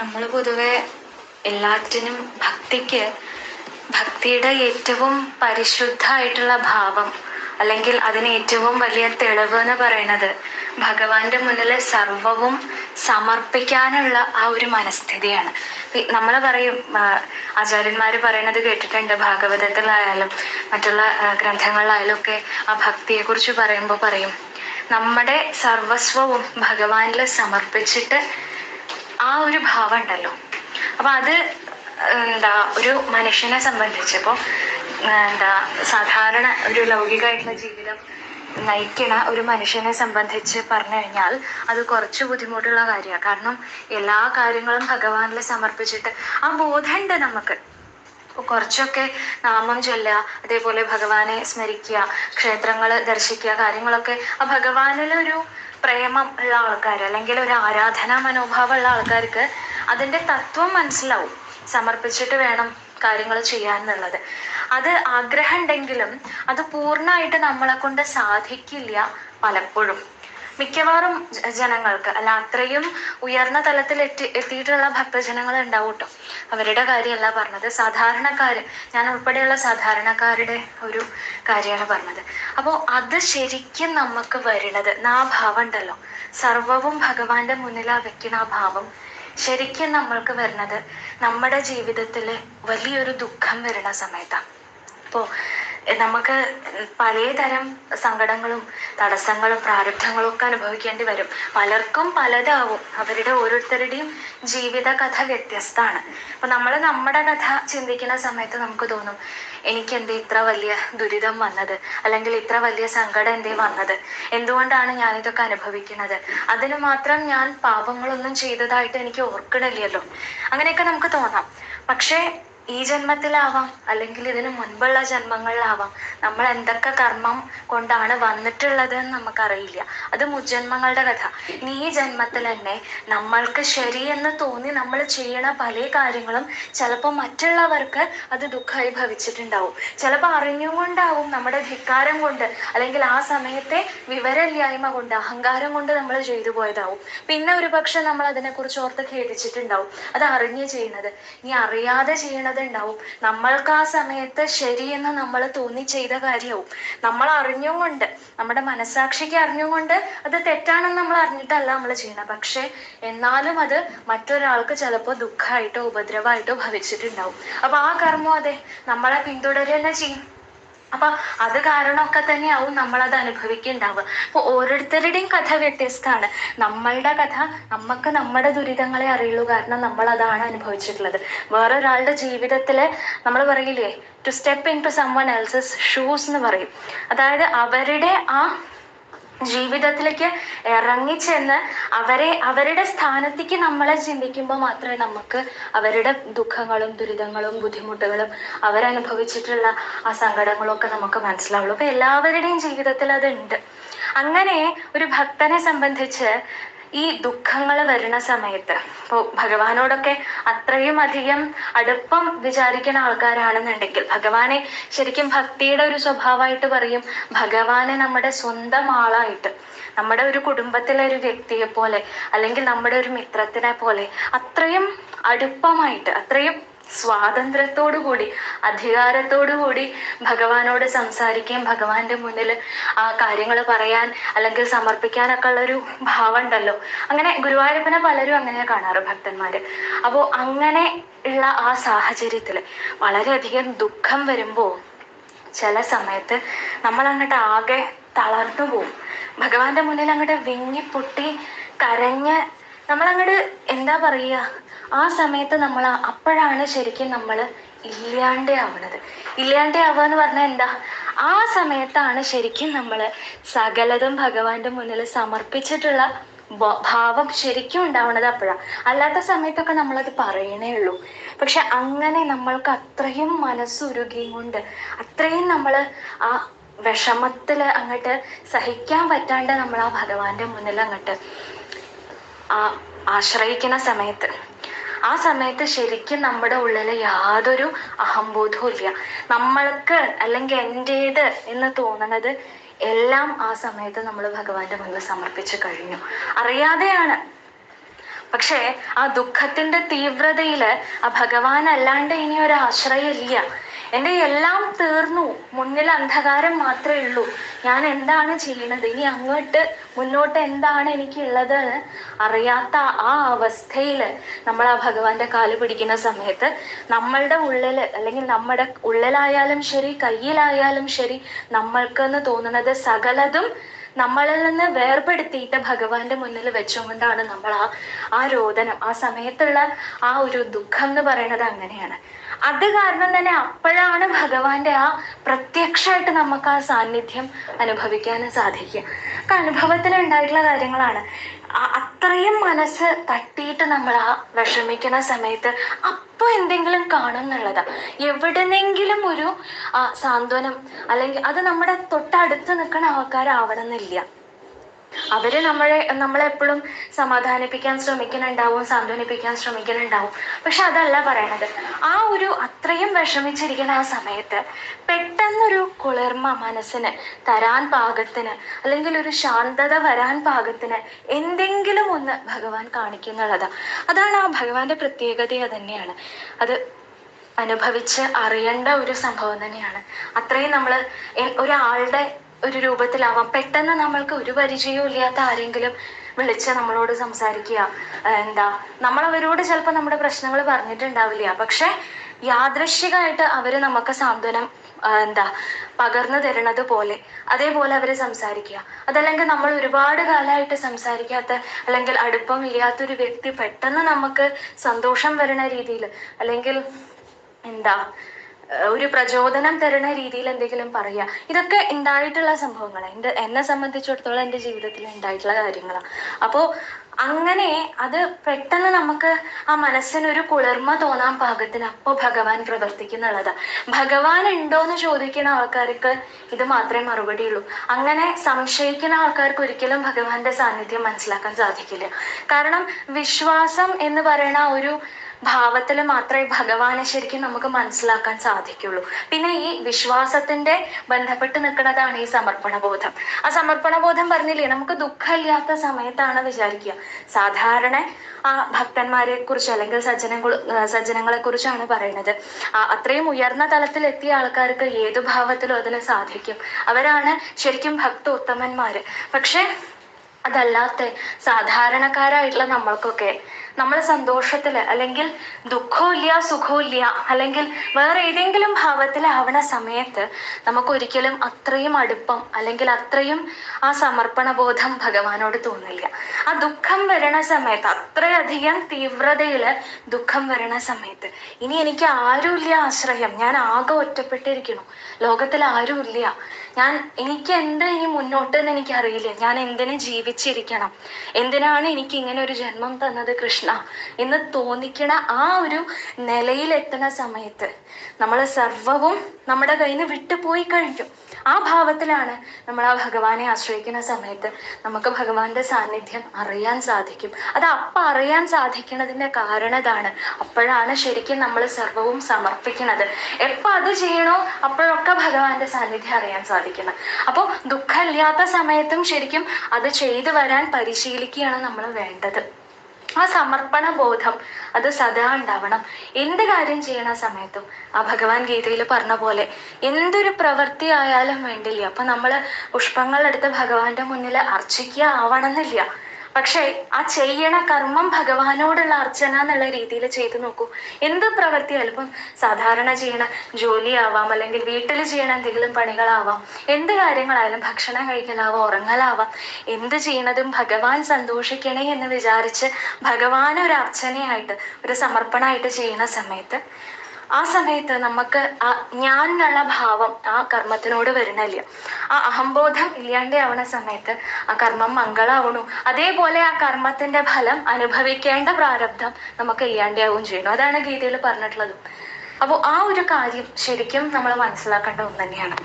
നമ്മൾ പൊതുവെ എല്ലാറ്റിനും ഭക്തിക്ക് ഭക്തിയുടെ ഏറ്റവും പരിശുദ്ധമായിട്ടുള്ള ഭാവം അല്ലെങ്കിൽ അതിന് ഏറ്റവും വലിയ തെളിവ് എന്ന് പറയുന്നത് ഭഗവാന്റെ മുന്നിൽ സർവവും സമർപ്പിക്കാനുള്ള ആ ഒരു മനസ്ഥിതിയാണ്. നമ്മൾ പറയും ആചാര്യന്മാർ പറയുന്നത് കേട്ടിട്ടുണ്ട് ഭാഗവതത്തിലായാലും മറ്റുള്ള ഗ്രന്ഥങ്ങളിലായാലും ഒക്കെ ആ ഭക്തിയെക്കുറിച്ച് പറയുമ്പോൾ പറയും നമ്മുടെ സർവസ്വവും ഭഗവാനിൽ സമർപ്പിച്ചിട്ട് ആ ഒരു ഭാവം ഉണ്ടല്ലോ. അപ്പൊ അത് എന്താ ഒരു മനുഷ്യനെ സംബന്ധിച്ച് ഇപ്പോൾ എന്താ സാധാരണ ഒരു ലൗകികമായിട്ടുള്ള ജീവിതം നയിക്കണ ഒരു മനുഷ്യനെ സംബന്ധിച്ച് പറഞ്ഞു കഴിഞ്ഞാൽ അത് കുറച്ച് ബുദ്ധിമുട്ടുള്ള കാര്യമാണ്. കാരണം എല്ലാ കാര്യങ്ങളും ഭഗവാനിൽ സമർപ്പിച്ചിട്ട് ആ ബോധമുണ്ട് നമുക്ക്. കുറച്ചൊക്കെ നാമം ചൊല്ലുക അതേപോലെ ഭഗവാനെ സ്മരിക്കുക ക്ഷേത്രങ്ങൾ ദർശിക്കുക കാര്യങ്ങളൊക്കെ ആ ഭഗവാനിലൊരു പ്രേമം ഉള്ള ആൾക്കാർ അല്ലെങ്കിൽ ഒരു ആരാധനാ മനോഭാവം ഉള്ള ആൾക്കാർക്ക് അതിന്റെ തത്വം മനസ്സിലാവും. സമർപ്പിച്ചിട്ട് വേണം കാര്യങ്ങൾ ചെയ്യാൻ എന്നുള്ളത് അത് ആഗ്രഹം ഉണ്ടെങ്കിലും അത് പൂർണമായിട്ട് നമ്മളെ കൊണ്ട് സാധിക്കില്ല പലപ്പോഴും. മിക്കവാറും ജനങ്ങൾക്ക് അല്ല അത്രയും ഉയർന്ന തലത്തിൽ എത്തി എത്തിയിട്ടുള്ള ഭക്തജനങ്ങൾ ഉണ്ടാവും കേട്ടോ അവരുടെ കാര്യമല്ല പറഞ്ഞത്. സാധാരണക്കാര് ഞാൻ ഉൾപ്പെടെയുള്ള സാധാരണക്കാരുടെ ഒരു കാര്യമാണ് പറഞ്ഞത്. അപ്പോൾ അത് ശരിക്കും നമുക്ക് വരുന്നത് ആ ഭാവം ഉണ്ടല്ലോ. സർവവും ഭഗവാന്റെ മുന്നിലാ വെക്കുന്ന ആ ഭാവം. ശരിക്കും നമ്മൾക്ക് വരുന്നത് നമ്മുടെ ജീവിതത്തിൽ വലിയൊരു ദുഃഖം വരുന്ന സമയത്താണ് ഇപ്പോൾ നമുക്ക് പലതരം സങ്കടങ്ങളും തടസ്സങ്ങളും പ്രാരബ്ധങ്ങളും ഒക്കെ അനുഭവിക്കേണ്ടി വരും. പലർക്കും പലതാവും. അവരുടെ ഓരോരുത്തരുടെയും ജീവിത കഥ വ്യത്യസ്തമാണ്. അപ്പൊ നമ്മൾ നമ്മുടെ കഥ ചിന്തിക്കുന്ന സമയത്ത് നമുക്ക് തോന്നും എനിക്ക് എന്തേ ഇത്ര വലിയ ദുരിതം വന്നത്? അല്ലെങ്കിൽ ഇത്ര വലിയ സങ്കടം എന്തേ വന്നത്? എന്തുകൊണ്ടാണ് ഞാൻ ഇതൊക്കെ അനുഭവിക്കുന്നത്? അതിന് മാത്രം ഞാൻ പാപങ്ങളൊന്നും ചെയ്തതായിട്ട് എനിക്ക് ഓർക്കണില്ലല്ലോ. അങ്ങനെയൊക്കെ നമുക്ക് തോന്നാം. പക്ഷേ ഈ ജന്മത്തിലാവാം അല്ലെങ്കിൽ ഇതിന് മുൻപുള്ള ജന്മങ്ങളിലാവാം. നമ്മൾ എന്തൊക്കെ കർമ്മം കൊണ്ടാണ് വന്നിട്ടുള്ളത് എന്ന് നമുക്കറിയില്ല. അത് മുജന്മങ്ങളുടെ കഥ. ഇനി ഈ ജന്മത്തിൽ തന്നെ നമ്മൾക്ക് ശരിയെന്ന് തോന്നി നമ്മൾ ചെയ്യണ പല കാര്യങ്ങളും ചിലപ്പോൾ മറ്റുള്ളവർക്ക് അത് ദുഃഖമായി ഭവിച്ചിട്ടുണ്ടാവും. ചിലപ്പോൾ അറിഞ്ഞുകൊണ്ടാവും നമ്മുടെ ധിക്കാരം കൊണ്ട് അല്ലെങ്കിൽ ആ സമയത്തെ വിവരമില്ലായ്മ കൊണ്ട് അഹങ്കാരം കൊണ്ട് നമ്മൾ ചെയ്തു പോയതാവും. പിന്നെ ഒരു പക്ഷെ നമ്മൾ അതിനെക്കുറിച്ച് ഓർത്ത് ഖേദിച്ചിട്ടുണ്ടാവും. അത് അറിഞ്ഞ് ചെയ്യുന്നത് ഇനി അറിയാതെ ചെയ്യണത് ഉണ്ടാവും. നമ്മൾക്ക് ആ സമയത്ത് ശരിയെന്ന് നമ്മൾ തോന്നി ചെയ്ത കാര്യവും നമ്മൾ അറിഞ്ഞുകൊണ്ട് നമ്മുടെ മനസാക്ഷിക്ക് അറിഞ്ഞുകൊണ്ട് അത് തെറ്റാണെന്ന് നമ്മൾ അറിഞ്ഞിട്ടല്ല നമ്മൾ ചെയ്യണം പക്ഷെ എന്നാലും അത് മറ്റൊരാൾക്ക് ചിലപ്പോൾ ദുഃഖമായിട്ടോ ഉപദ്രവമായിട്ടോ ഭവിച്ചിട്ടുണ്ടാവും. അപ്പൊ ആ കർമ്മം അതെ നമ്മളെ പിന്തുടരുക തന്നെ ചെയ്യും. അപ്പൊ അത് കാരണമൊക്കെ തന്നെയാവും നമ്മൾ അത് അനുഭവിക്കുന്നുണ്ടാവുക അപ്പൊ ഓരോരുത്തരുടെയും കഥ വ്യത്യസ്തമാണ്. നമ്മളുടെ കഥ നമുക്ക് നമ്മുടെ ദുരിതങ്ങളെ അറിയുള്ളൂ. കാരണം നമ്മൾ അതാണ് അനുഭവിച്ചിട്ടുള്ളത്. വേറൊരാളുടെ ജീവിതത്തിൽ നമ്മൾ പറയില്ലേ to step in to someone else's shoes എന്ന് പറയും. അതായത് അവരുടെ ആ ജീവിതത്തിലേക്ക് ഇറങ്ങിച്ചെന്ന് അവരെ അവരുടെ സ്ഥാനത്തേക്ക് നമ്മളെ ചിന്തിക്കുമ്പോൾ മാത്രമേ നമുക്ക് അവരുടെ ദുഃഖങ്ങളും ദുരിതങ്ങളും ബുദ്ധിമുട്ടുകളും അവരനുഭവിച്ചിട്ടുള്ള ആ സങ്കടങ്ങളും ഒക്കെ നമുക്ക് മനസ്സിലാവുള്ളൂ. അപ്പൊ എല്ലാവരുടെയും ജീവിതത്തിൽ അതുണ്ട്. അങ്ങനെ ഒരു ഭക്തനെ സംബന്ധിച്ച് ഈ ദുഃഖങ്ങൾ വരുന്ന സമയത്ത് ഇപ്പോൾ ഭഗവാനോടൊക്കെ അത്രയും അധികം അടുപ്പം വിചാരിക്കുന്ന ആൾക്കാരാണെന്നുണ്ടെങ്കിൽ ഭഗവാനെ ശരിക്കും ഭക്തിയുടെ ഒരു സ്വഭാവമായിട്ട് പറയും ഭഗവാനെ നമ്മുടെ സ്വന്തം ആളായിട്ട് നമ്മുടെ ഒരു കുടുംബത്തിലെ ഒരു വ്യക്തിയെ പോലെ അല്ലെങ്കിൽ നമ്മുടെ ഒരു മിത്രത്തിനെ പോലെ അത്രയും അടുപ്പമായിട്ട് അത്രയും സ്വാതന്ത്ര്യത്തോടു കൂടി അധികാരത്തോടു കൂടി ഭഗവാനോട് സംസാരിക്കുകയും ഭഗവാന്റെ മുന്നിൽ ആ കാര്യങ്ങൾ പറയാൻ അല്ലെങ്കിൽ സമർപ്പിക്കാനൊക്കെ ഉള്ള ഒരു ഭാവം ഉണ്ടല്ലോ അങ്ങനെ ഗുരുവായൂരപ്പനെ പലരും അങ്ങനെ കാണാറ് ഭക്തന്മാര്. അപ്പോൾ അങ്ങനെ ഉള്ള ആ സാഹചര്യത്തിൽ വളരെയധികം ദുഃഖം വരുമ്പോൾ ചില സമയത്ത് നമ്മൾ അങ്ങോട്ട് ആകെ തളർന്നു പോവും. ഭഗവാന്റെ മുന്നിൽ അങ്ങോട്ട് വിങ്ങി പൊട്ടി കരഞ്ഞ് നമ്മളങ്ങോട്ട് എന്താ പറയുക ആ സമയത്ത് നമ്മൾ അപ്പോഴാണ് ശരിക്കും നമ്മൾ ഇല്ലാണ്ടേ ആവണത്. ഇല്ലാണ്ടേ ആവുക എന്ന് പറഞ്ഞാൽ എന്താ? ആ സമയത്താണ് ശരിക്കും നമ്മൾ സകലതും ഭഗവാന്റെ മുന്നിൽ സമർപ്പിച്ചിട്ടുള്ള ഭാവം ശരിക്കും ഉണ്ടാവണത് അപ്പോഴാണ് അല്ലാത്ത സമയത്തൊക്കെ നമ്മളത് പറയണേ ഉള്ളൂ. പക്ഷെ അങ്ങനെ നമ്മൾക്ക് അത്രയും മനസ്സുരുകിയും കൊണ്ട് അത്രയും നമ്മൾ ആ വിഷമത്തിൽ അങ്ങോട്ട് സഹിക്കാൻ പറ്റാണ്ട് നമ്മൾ ആ ഭഗവാന്റെ മുന്നിൽ അങ്ങോട്ട് ആശ്രയിക്കുന്ന സമയത്ത്. ആ സമയത്ത് ശരിക്കും നമ്മുടെ ഉള്ളിൽ യാതൊരു അഹംബോധവും ഇല്ല. നമ്മൾക്ക് അല്ലെങ്കിൽ എന്റേത് എന്ന് തോന്നുന്നത് എല്ലാം ആ സമയത്ത് നമ്മൾ ഭഗവാന്റെ മുന്നിൽ സമർപ്പിച്ചു കഴിഞ്ഞു. അറിയാതെയാണ്. പക്ഷേ ആ ദുഃഖത്തിന്റെ തീവ്രതയിൽ ആ ഭഗവാൻ അല്ലാണ്ട് ഇനി ഒരു ആശ്രയം ഇല്ല എന്റെ എല്ലാം തീർന്നു. മുന്നിൽ അന്ധകാരം മാത്രമേ ഉള്ളൂ. ഞാൻ എന്താണ് ചെയ്യണത്? ഇനി അങ്ങോട്ട് മുന്നോട്ട് എന്താണ് എനിക്കുള്ളത്? അറിയാത്ത ആ അവസ്ഥയിൽ നമ്മൾ ആ ഭഗവാന്റെ കാൽ പിടിക്കുന്ന സമയത്ത് നമ്മളുടെ ഉള്ളിൽ അല്ലെങ്കിൽ നമ്മുടെ ഉള്ളിലായാലും ശരി കയ്യിലായാലും ശരി നമ്മൾക്കെന്ന് തോന്നുന്നത് സകലതും നമ്മളിൽ നിന്ന് വേർപെടുത്തിയിട്ട് ഭഗവാന്റെ മുന്നിൽ വെച്ചുകൊണ്ടാണ് നമ്മൾ ആ ആ രോദനം ആ സമയത്തുള്ള ആ ഒരു ദുഃഖം എന്ന് പറയുന്നത് അങ്ങനെയാണ്. അത് കാരണം തന്നെ അപ്പോഴാണ് ഭഗവാന്റെ ആ പ്രത്യക്ഷമായിട്ട് നമുക്ക് ആ സാന്നിധ്യം അനുഭവിക്കാനും സാധിക്കുക. ഒക്കെ അനുഭവത്തിൽ ഉണ്ടായിട്ടുള്ള കാര്യങ്ങളാണ് അത്രയും മനസ്സ് തട്ടിയിട്ട് നമ്മൾ ആ വിഷമിക്കുന്ന സമയത്ത് അപ്പോൾ എന്തെങ്കിലും കാണും എന്നുള്ളതാ. എവിടെന്നെങ്കിലും ഒരു ആ, സാന്ത്വനം അല്ലെങ്കിൽ അത് നമ്മുടെ തൊട്ടടുത്ത് നിൽക്കുന്ന ആൾക്കാരാവണമെന്നില്ല. അവർ നമ്മളെ നമ്മളെപ്പോഴും സമാധാനിപ്പിക്കാൻ ശ്രമിക്കുന്നുണ്ടാവും സാന്ത്വനിപ്പിക്കാൻ ശ്രമിക്കുന്നുണ്ടാവും. പക്ഷെ അതല്ല പറയണത്. ആ ഒരു അത്രയും വിഷമിച്ചിരിക്കുന്ന ആ സമയത്ത് പെട്ടെന്നൊരു കുളിർമ മനസ്സിന് തരാൻ പാകത്തിന് അല്ലെങ്കിൽ ഒരു ശാന്തത വരാൻ പാകത്തിന് എന്തെങ്കിലും ഒന്ന് ഭഗവാൻ കാണിക്കുന്നുള്ളതാ. അതാണ് ആ ഭഗവാന്റെ പ്രത്യേകത തന്നെയാണ്. അത് അനുഭവിച്ച് അറിയേണ്ട ഒരു സംഭവം തന്നെയാണ്. അത്രയും നമ്മൾ ഒരാളുടെ ഒരു രൂപത്തിലാവാം. പെട്ടെന്ന് നമ്മൾക്ക് ഒരു പരിചയവും ഇല്ലാത്ത ആരെങ്കിലും വിളിച്ച് നമ്മളോട് സംസാരിക്കുക. എന്താ? നമ്മൾ അവരോട് ചിലപ്പോൾ നമ്മുടെ പ്രശ്നങ്ങൾ പറഞ്ഞിട്ടുണ്ടാവില്ല. പക്ഷെ യാദൃശികമായിട്ട് അവർ നമുക്ക് സാന്ത്വനം എന്താ പകർന്നു തരുന്നത് പോലെ അതേപോലെ അവർ സംസാരിക്കുക. അതല്ലെങ്കിൽ നമ്മൾ ഒരുപാട് കാലമായിട്ട് സംസാരിക്കാത്ത അല്ലെങ്കിൽ അടുപ്പം ഇല്ലാത്തൊരു വ്യക്തി പെട്ടെന്ന് നമുക്ക് സന്തോഷം വരുന്ന രീതിയിൽ അല്ലെങ്കിൽ എന്താ ഒരു പ്രചോദനം തരുന്ന രീതിയിൽ എന്തെങ്കിലും പറയുക ഇതൊക്കെ ഉണ്ടായിട്ടുള്ള സംഭവങ്ങൾ എന്റെ എന്നെ സംബന്ധിച്ചിടത്തോളം എന്റെ ജീവിതത്തിൽ ഉണ്ടായിട്ടുള്ള കാര്യങ്ങളാണ് അപ്പോൾ അങ്ങനെ അത് പെട്ടെന്ന് നമുക്ക് ആ മനസ്സിനൊരു കുളിർമ തോന്നാൻ പാകത്തിന് അപ്പോൾ ഭഗവാൻ പ്രവർത്തിക്കുന്നുള്ളതാ. ഭഗവാൻ ഉണ്ടോ എന്ന് ചോദിക്കുന്ന ആൾക്കാർക്ക് ഇത് മാത്രമേ മറുപടി ഉള്ളൂ. അങ്ങനെ സംശയിക്കുന്ന ആൾക്കാർക്ക് ഒരിക്കലും ഭഗവാന്റെ സാന്നിധ്യം മനസ്സിലാക്കാൻ സാധിക്കില്ല. കാരണം വിശ്വാസം എന്ന് പറയുന്ന ഒരു ഭാവത്തിൽ മാത്രമേ ഭഗവാനെ ശരിക്കും നമുക്ക് മനസ്സിലാക്കാൻ സാധിക്കുള്ളൂ. പിന്നെ ഈ വിശ്വാസത്തിന്റെ ബന്ധപ്പെട്ട് നിൽക്കുന്നതാണ് ഈ സമർപ്പണ ബോധം ആ സമർപ്പണ ബോധം പറഞ്ഞില്ലേ നമുക്ക് ദുഃഖമില്ലാത്ത സമയത്താണ് വിചാരിക്കുക. സാധാരണ ആ ഭക്തന്മാരെ കുറിച്ച് അല്ലെങ്കിൽ സജ്ജന സജ്ജനങ്ങളെ കുറിച്ചാണ് പറയുന്നത്. അത്രയും ഉയർന്ന തലത്തിൽ എത്തിയ ആൾക്കാർക്ക് ഏതു ഭാവത്തിലും അതിന് സാധിക്കും. അവരാണ് ശരിക്കും ഭക്ത ഉത്തമന്മാര് പക്ഷെ അതല്ലാത്ത സാധാരണക്കാരായിട്ടുള്ള നമ്മൾക്കൊക്കെ നമ്മൾ സന്തോഷത്തിൽ അല്ലെങ്കിൽ സുഖവും ഇല്ല അല്ലെങ്കിൽ വേറെ ഏതെങ്കിലും ഭാവത്തിലാവണ സമയത്ത് നമുക്കൊരിക്കലും അത്രയും അടുപ്പം അല്ലെങ്കിൽ അത്രയും ആ സമർപ്പണ ബോധം ഭഗവാനോട് തോന്നില്ല. ആ ദുഃഖം വരണ സമയത്ത് അത്രയധികം തീവ്രതയിൽ ദുഃഖം വരണ സമയത്ത് ഇനി എനിക്ക് ആരുമില്ല ആശ്രയം. ഞാൻ ആകെ ഒറ്റപ്പെട്ടിരിക്കുന്നു. ലോകത്തിൽ ആരുമില്ല. ഞാൻ എനിക്ക് എന്താ ഇനി മുന്നോട്ട് എന്ന് എനിക്കറിയില്ല. ഞാൻ എന്തിനു ജീവിച്ചിരിക്കണം? എന്തിനാണ് എനിക്ക് ഇങ്ങനെ ഒരു ജന്മം തന്നത് കൃഷ്ണ എന്ന് തോന്നിക്കണ ആ ഒരു നിലയിലെത്തുന്ന സമയത്ത് നമ്മൾ സർവവും നമ്മുടെ കയ്യിൽ നിന്ന് വിട്ടുപോയി കഴിക്കും ആ ഭാവത്തിലാണ് നമ്മൾ ആ ഭഗവാനെ ആശ്രയിക്കുന്ന സമയത്ത് നമുക്ക് ഭഗവാന്റെ സാന്നിധ്യം അറിയാൻ സാധിക്കും. അത് അപ്പം അറിയാൻ സാധിക്കുന്നതിന്റെ കാരണതാണ് അപ്പോഴാണ് ശരിക്കും നമ്മൾ സർവവും സമർപ്പിക്കുന്നത്. എപ്പോൾ അത് ചെയ്യണോ അപ്പോഴൊക്കെ ഭഗവാന്റെ സാന്നിധ്യം അറിയാൻ സാധിക്കുന്നത്. അപ്പോൾ ദുഃഖമില്ലാത്ത സമയത്തും ശരിക്കും അത് ചെയ്തു വരാൻ പരിശീലിക്കുകയാണ് നമ്മൾ വേണ്ടത്. ആ സമർപ്പണ ബോധം അത് സദാ ഉണ്ടാവണം. എന്ത് കാര്യം ചെയ്യണ സമയത്തും? ആ ഭഗവാൻ ഗീതയിൽ പറഞ്ഞ പോലെ എന്തൊരു പ്രവൃത്തി ആയാലും വേണ്ടില്ല. അപ്പൊ നമ്മൾ പുഷ്പങ്ങൾ എടുത്ത് ഭഗവാന്റെ മുന്നിൽ അർച്ചിക്കുക ആവണമെന്നില്ല. പക്ഷേ ആ ചെയ്യണ കർമ്മം ഭഗവാനോടുള്ള അർച്ചന എന്നുള്ള രീതിയിൽ ചെയ്തു നോക്കൂ. എന്ത് പ്രവൃത്തിയാലും ഇപ്പം സാധാരണ ചെയ്യണ ജോലിയാവാം അല്ലെങ്കിൽ വീട്ടിൽ ചെയ്യണ എന്തെങ്കിലും പണികളാവാം എന്ത് കാര്യങ്ങളായാലും ഭക്ഷണം കഴിക്കലാവാം ഉറങ്ങലാവാം എന്ത് ചെയ്യണതും ഭഗവാൻ സന്തോഷിക്കണേ എന്ന് വിചാരിച്ച് ഭഗവാൻ ഒരു അർച്ചനയായിട്ട് ഒരു സമർപ്പണമായിട്ട് ചെയ്യുന്ന സമയത്ത് ആ സമയത്ത് നമുക്ക് ആ ഞാൻ എന്നുള്ള ഭാവം ആ കർമ്മത്തിനോട് വരുന്നില്ല. ആ അഹംബോധം ഇല്ലാണ്ടാവണ സമയത്ത് ആ കർമ്മം മംഗളാവണു. അതേപോലെ ആ കർമ്മത്തിന്റെ ഫലം അനുഭവിക്കേണ്ട പ്രാരബ്ധം നമുക്ക് ഇല്ലാണ്ടാവുകയും ചെയ്യണം അതാണ് ഗീതയിൽ പറഞ്ഞിട്ടുള്ളത്. അപ്പോൾ ആ ഒരു കാര്യം ശരിക്കും നമ്മൾ മനസ്സിലാക്കേണ്ട ഒന്ന് തന്നെയാണ്